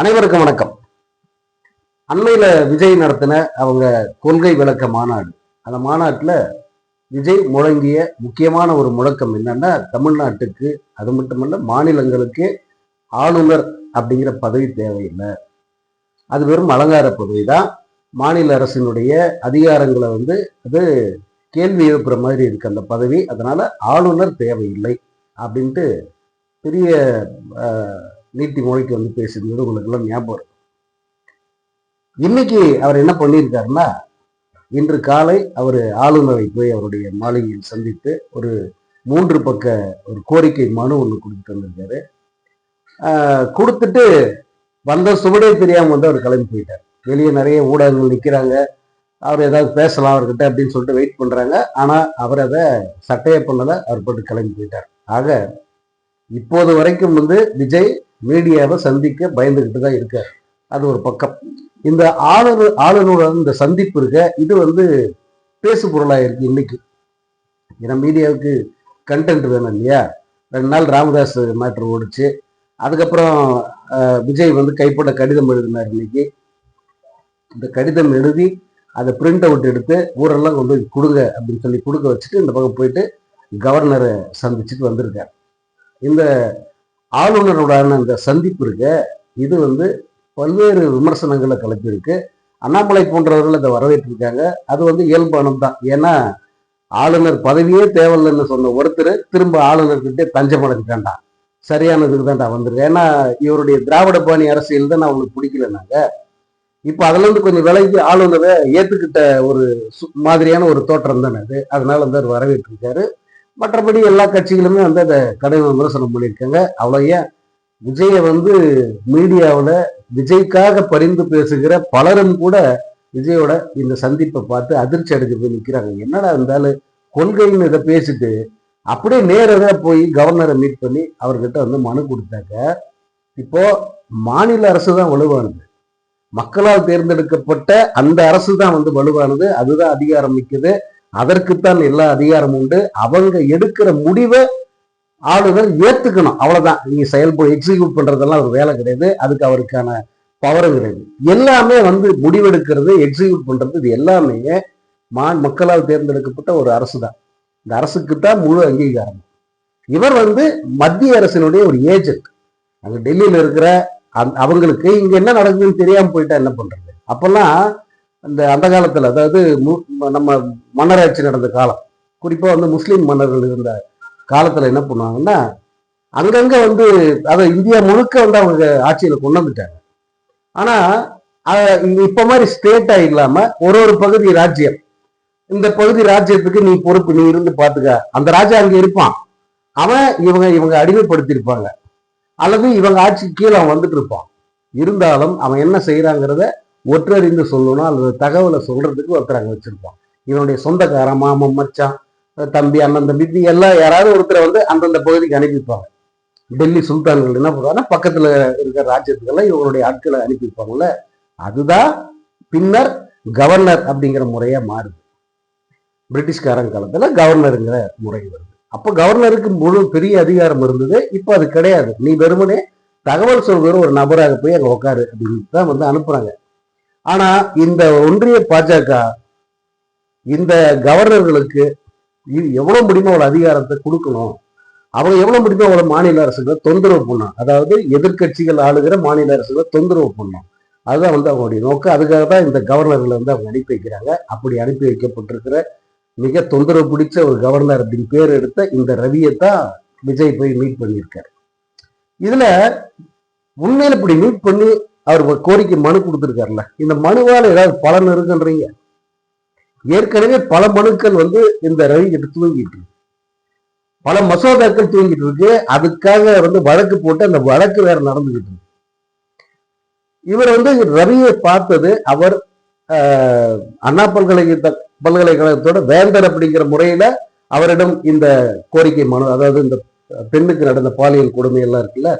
அனைவருக்கும் வணக்கம். அண்மையில விஜய் நடத்தின அவங்க கொள்கை விளக்க மாநாடு. அந்த மாநாட்டில் விஜய் முழங்கிய முக்கியமான ஒரு முழக்கம் என்னன்னா தமிழ்நாட்டுக்கு அது மட்டுமல்ல மாநிலங்களுக்கு ஆளுநர் அப்படிங்கிற பதவி தேவையில்லை. அது வெறும் அலங்கார பதவி தான். மாநில அரசினுடைய அதிகாரங்களை வந்து அது கேள்வி எழுப்புற மாதிரி இருக்கு அந்த பதவி. அதனால ஆளுநர் தேவையில்லை அப்படின்ட்டு பெரிய நீட்டி மொழிக்கு வந்து பேசியிருந்தது உங்களுக்கு எல்லாம் ஞாபகம் இருக்கும். இன்னைக்கு அவர் என்ன பண்ணியிருக்காருன்னா இன்று காலை அவர் ஆளுநரை போய் அவருடைய மாளிகையில் சந்தித்து ஒரு மூன்று பக்க ஒரு கோரிக்கை மனு ஒன்று கொடுத்துட்டு வந்திருக்காரு. கொடுத்துட்டு வந்த சுவடே தெரியாமல் வந்து அவர் கிளம்பி போயிட்டார். வெளியே நிறைய ஊடகங்கள் நிற்கிறாங்க அவர் ஏதாவது பேசலாம் அவர்கிட்ட அப்படின்னு சொல்லிட்டு வெயிட் பண்ணுறாங்க ஆனால் அவர் அதை சட்டையை பண்ணதை அவர் போட்டு கிளம்பி போயிட்டார். ஆக இப்போது வரைக்கும் வந்து விஜய் மீடியாவை சந்திக்க பயந்துக்கிட்டு தான் இருக்கார். அது ஒரு பக்கம். இந்த ஆளுநர் ஆளுநருடன் இந்த சந்திப்பு இருக்க இது வந்து பேசு பொருளாக இருக்கு இன்னைக்கு. ஏன்னா மீடியாவுக்கு கண்டென்ட் வேணும் இல்லையா? ரெண்டு நாள் ராமதாஸ் மேட்ரு ஓடிச்சு. அதுக்கப்புறம் விஜய் வந்து கைப்பட கடிதம் எழுதினார் இன்னைக்கு. இந்த கடிதம் எழுதி அதை பிரிண்ட் அவுட் எடுத்து ஊரெல்லாம் கொண்டு போய் கொடுங்க அப்படின்னு சொல்லி கொடுக்க வச்சுட்டு இந்த பக்கம் போயிட்டு கவர்னரை சந்திச்சுட்டு வந்திருக்கார். இந்த ஆளுநருடான இந்த சந்திப்பு இருக்க. இது வந்து பல்வேறு விமர்சனங்களை கிளப்பியிருக்கு அண்ணாமலை போன்றவர்கள் அதை வரவேற்றிருக்காங்க. அது வந்து இயல்பானம் தான். ஏன்னா ஆளுநர் பதவியே தேவையில்லைன்னு சொன்ன ஒருத்தர் திரும்ப ஆளுநர்கிட்டே தஞ்சம் அடைஞ்சிட்டான்டா. சரியானதுக்கு தான்டா வந்திருக்கு. ஏன்னா இவருடைய திராவிட பாணி அரசியல் தான் அவங்களுக்கு பிடிக்கலனாங்க. இப்போ அதுலேருந்து கொஞ்சம் விலகி ஆளுநரை ஏற்றுக்கிட்ட ஒரு சு- மாதிரியான ஒரு தோற்றம் தானே அது. அதனால வந்து அவர் வரவேற்றிருக்காரு. மற்றபடி எல்லா கட்சிகளுமே வந்து அதை கடின விமர்சனம் பண்ணியிருக்காங்க அவ்வளோ விஜயை வந்து மீடியாவில் விஜய்க்காக பரிந்து பேசுகிற பலரும் கூட விஜயோட இந்த சந்திப்பை பார்த்து அதிர்ச்சி அடைஞ்சு போய் நிற்கிறாங்க என்னடா இருந்தாலும் கொள்கைன்னு இதை பேசிட்டு அப்படியே நேரடியாக போய் கவர்னரை மீட் பண்ணி அவர்கிட்ட வந்து மனு கொடுத்தாக்க இப்போ மாநில அரசு தான் வலுவானது. மக்களால் தேர்ந்தெடுக்கப்பட்ட அந்த அரசு தான் வந்து வலுவானது. அதுதான் அதிகாரம் மிக்கது. அதற்குத்தான் எல்லா அதிகாரமும் உண்டு. அவங்க எடுக்கிற முடிவை ஆளுநர் ஏத்துக்கணும். அவ்வளவுதான். நீங்க செயல்பட எக்ஸிக்யூட் பண்றதெல்லாம் ஒரு வேலை கிடையாது. அதுக்கு அவருக்கான பவரும் கிடையாது. எல்லாமே வந்து முடிவெடுக்கிறது எக்ஸிக்யூட் பண்றது இது எல்லாமே மா மக்களால் தேர்ந்தெடுக்கப்பட்ட ஒரு அரசு தான் இந்த அரசுக்கு தான் முழு அங்கீகாரம். இவர் வந்து மத்திய அரசினுடைய ஒரு ஏஜென்ட் அங்க டெல்லியில இருக்கிற அவங்களுக்கு இங்க என்ன நடக்குதுன்னு தெரியாம போயிட்டா என்ன பண்றது? அப்பெல்லாம் அந்த அந்த காலத்தில் அதாவது மு- நம்ம மன்னராட்சி நடந்த காலம். குறிப்பாக வந்து முஸ்லீம் மன்னர்கள் இருந்த காலத்தில் என்ன பண்ணுவாங்கன்னா அங்கங்கே வந்து அதை இந்தியா முழுக்க வந்து அவங்க ஆட்சியில் கொண்டு வந்துட்டாங்க. ஆனால் இப்போ மாதிரி ஸ்டேட்டாக இல்லாமல் ஒரு ஒரு பகுதி ராஜ்யம். இந்த பகுதி ராஜ்யத்துக்கு நீ பொறுப்பு நீ இருந்து பார்த்துக்க அந்த ராஜா அங்கே இருப்பான். அவன் இவங்க இவங்க அடிமைப்படுத்தியிருப்பாங்க அல்லது இவங்க ஆட்சிக்கு கீழே அவன் வந்துட்டு இருப்பான். இருந்தாலும் அவன் என்ன செய்யறாங்கிறத ஒற்றறிந்து சொல்லணும் அல்லது தகவலை சொல்றதுக்கு ஒருத்தர் அங்கே வச்சிருப்பான். இவனுடைய சொந்தக்காரன் மாமன் மச்சான் தம்பி அண்ணன் தம்பி இப்படி எல்லாம் யாராவது ஒருத்தரை வந்து அந்தந்த பகுதிக்கு அனுப்பிப்பாங்க. டெல்லி சுல்தான்கள் என்ன பண்ணுவாங்கன்னா பக்கத்தில் இருக்கிற ராஜ்யத்துக்கெல்லாம் இவங்களுடைய ஆட்களை அனுப்பிப்பாங்கல்ல. அதுதான் பின்னர் கவர்னர் அப்படிங்கிற முறையாக மாறுது. பிரிட்டிஷ்காரன் காலத்தில் கவர்னருங்கிற முறை வருது. அப்போ கவர்னருக்கு முழு பெரிய அதிகாரம் இருந்தது இப்போ அது கிடையாது. நீ வெறுமனே தகவல் சொல்கிற ஒரு நபராக போய் அங்கே உட்காரு அப்படின்னு தான் வந்து அனுப்புகிறாங்க ஆனா இந்த ஒன்றிய பாஜக இந்த கவர்னர்களுக்கு இது எவ்வளவு முடியுமோ அவ்வளவு அதிகாரத்தை கொடுக்கணும். அவங்க எவ்வளவு முடியுமோ அவ்வளவு மாநில அரசுகளை தொந்தரவு பண்ணும் அதாவது எதிர்க்கட்சிகள் ஆளுகிற மாநில அரசுகளை தொந்தரவு பண்ணும் அதுதான் வந்து அவங்களுடைய நோக்கம். அதுக்காக தான் இந்த கவர்னர்களை வந்து அவங்க அனுப்பி வைக்கிறாங்க. அப்படி அனுப்பி வைக்கப்பட்டிருக்கிற மிக தொந்தரவு பிடிச்ச ஒரு கவர்னர் அப்படின்னு பேர் எடுத்த இந்த ரவியை தான் விஜய் போய் மீட் பண்ணியிருக்காரு. இதுல உண்மையில இப்படி மீட் பண்ணி அவர் கோரிக்கை மனு கொடுத்துருக்காருல்ல. இந்த மனுவால ஏதாவது பலன் இருக்குன்றீங்க. ஏற்கனவே பல மனுக்கள் வந்து இந்த ரவிக்கிட்ட தூங்கிட்டு இருக்கு. பல மசோதாக்கள் தூங்கிட்டு இருக்கு. அதுக்காக வந்து வழக்கு போட்டு அந்த வழக்கு வேற நடந்துகிட்டு இருக்கு. இவர் வந்து ரவியை பார்த்தது அவர் ஆஹ், அண்ணா பல்கலைக்கழக பல்கலைக்கழகத்தோட வேந்தர் அப்படிங்கிற முறையில அவரிடம் இந்த கோரிக்கை மனு அதாவது இந்த பெண்ணுக்கு நடந்த பாலியல் கொடுமை எல்லாம் இருக்குல்ல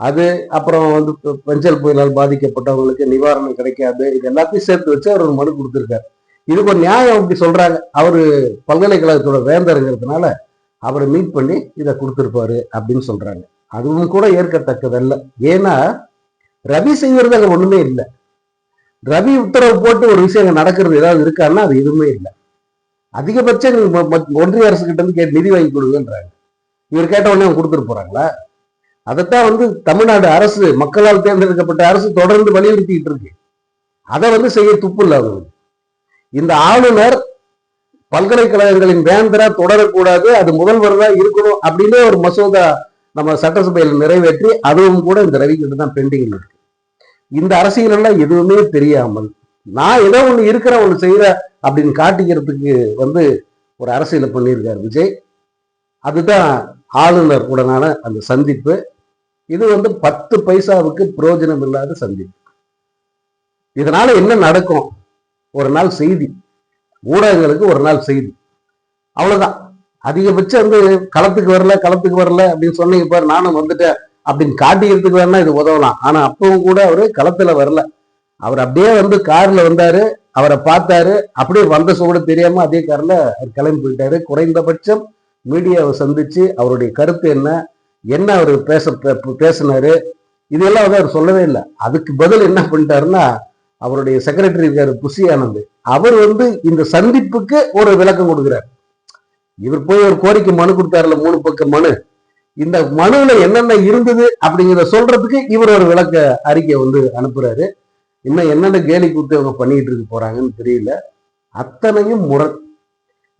அது அப்புறம் வந்து ப- பஞ்சல் புயலால் பாதிக்கப்பட்டவங்களுக்கு நிவாரணம் கிடைக்காது. இது எல்லாத்தையும் சேர்த்து வச்சு அவர் ஒரு மனு கொடுத்துருக்காரு. இதுக்கு ஒரு நியாயம் அப்படி சொல்றாங்க. அவரு பல்கலைக்கழகத்தோட வேந்தருங்கிறதுனால அவரை மீட் பண்ணி இதை கொடுத்துருப்பாரு அப்படின்னு சொல்றாங்க. அதுவும் கூட ஏற்கத்தக்கதல்ல. ஏன்னா ரவி செய்யறது அங்கே ஒண்ணுமே இல்லை. ரவி உத்தரவு போட்டு ஒரு விஷயம் நடக்கிறது ஏதாவது இருக்கான்னா அது எதுவுமே இல்லை. அதிகபட்சம் ஒன்றிய அரசு கிட்ட இருந்து கேட்டு நிதி வாங்கி கொடுங்கன்றாங்க. இவர் கேட்ட உடனே அவங்க கொடுத்துட்டு போறாங்களா? அதைத்தான் வந்து தமிழ்நாடு அரசு மக்களால் தேர்ந்தெடுக்கப்பட்ட அரசு தொடர்ந்து வலியுறுத்திட்டு இருக்கு. அதை வந்து செய்ய துப்பு இல்லை அவங்களுக்கு இந்த ஆளுநர் பல்கலைக்கழகங்களின் வேந்தரா தொடரக்கூடாது அது முதல்வர் தான் இருக்கணும் அப்படின்னு ஒரு மசோதா நம்ம சட்டசபையில் நிறைவேற்றி அதுவும் கூட இந்த ரவி கிட்ட தான் பெண்டிங் இருக்கு. இந்த அரசியலெல்லாம் எதுவுமே தெரியாமல் நான் ஏதோ ஒண்ணு இருக்கிற ஒண்ணு செய்யற அப்படின்னு காட்டிக்கிறதுக்கு வந்து ஒரு அரசியலை பண்ணியிருக்கார் விஜய். அதுதான் ஆளுநர் உடனான அந்த சந்திப்பு. இது வந்து பத்து பைசாவுக்கு பிரயோஜனம் இல்லாத சந்திப்பு. இதனால என்ன நடக்கும்? ஒரு நாள் செய்தி. ஊடகங்களுக்கு ஒரு நாள் செய்தி. அவ்வளவுதான். அதிகபட்சம் வந்து களத்துக்கு வரல களத்துக்கு வரல அப்படின்னு சொன்னீங்க பாரு நானும் வந்துட்டேன் அப்படின்னு காட்டிக்கிறதுக்கு வேணா இது உதவலாம். ஆனா அப்பவும் கூட அவரு களத்துல வரல. அவர் அப்படியே வந்து கார்ல வந்தாரு அவரை பார்த்தாரு. அப்படியே வந்த சோடு தெரியாம அதே கார்ல அவர் கிளம்பி போயிட்டாரு. குறைந்தபட்சம் மீடியாவை சந்திச்சு அவருடைய கருத்து என்ன என்ன அவர் பேச பேசினார் இதெல்லாம் வந்து அவர் சொல்லவே இல்லை. அதுக்கு பதில் என்ன பண்ணிட்டாருன்னா அவருடைய செக்ரட்டரி இருக்காரு புஷி ஆனந்த். அவர் வந்து இந்த சந்திப்புக்கு ஒரு விளக்கம் கொடுக்குறார். இவர் போய் ஒரு கோரிக்கை மனு கொடுத்தாருல மூணு பக்கம் மனு. இந்த மனுவில் என்னென்ன இருந்தது அப்படிங்கிறத சொல்றதுக்கு இவர் ஒரு விளக்க அறிக்கை வந்து அனுப்புறாரு. இன்னும் என்னென்ன கேலி கூத்து அவங்க பண்ணிட்டு இருக்க போறாங்கன்னு தெரியல. அத்தனையும் முரண்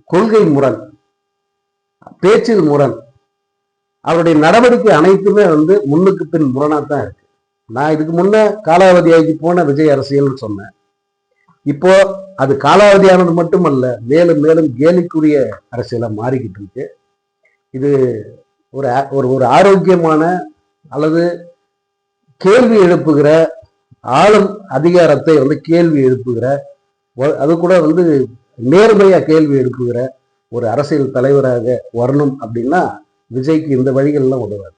கொள்கை முரண். பேச்சில் முரண். அவருடைய நடவடிக்கை அனைத்துமே வந்து முன்னுக்கு பின் முரணாக தான் இருக்கு. நான் இதுக்கு முன்னே காலாவதியாகி போன விஜய் அரசியல்னு சொன்னேன். இப்போ அது காலாவதியானது மட்டுமல்ல மேலும் மேலும் கேலிக்குரிய அரசியலாக மாறிக்கிட்டு இருக்கு. இது ஒரு ஒரு ஒரு ஆரோக்கியமான அல்லது கேள்வி எழுப்புகிற ஆளும் அதிகாரத்தை வந்து கேள்வி எழுப்புகிற அது கூட வந்து நேர்மையாக கேள்வி எழுப்புகிற ஒரு அரசியல் தலைவராக வரணும் அப்படின்னா விஜய்க்கு இந்த வழிகள்லாம் உதவாது.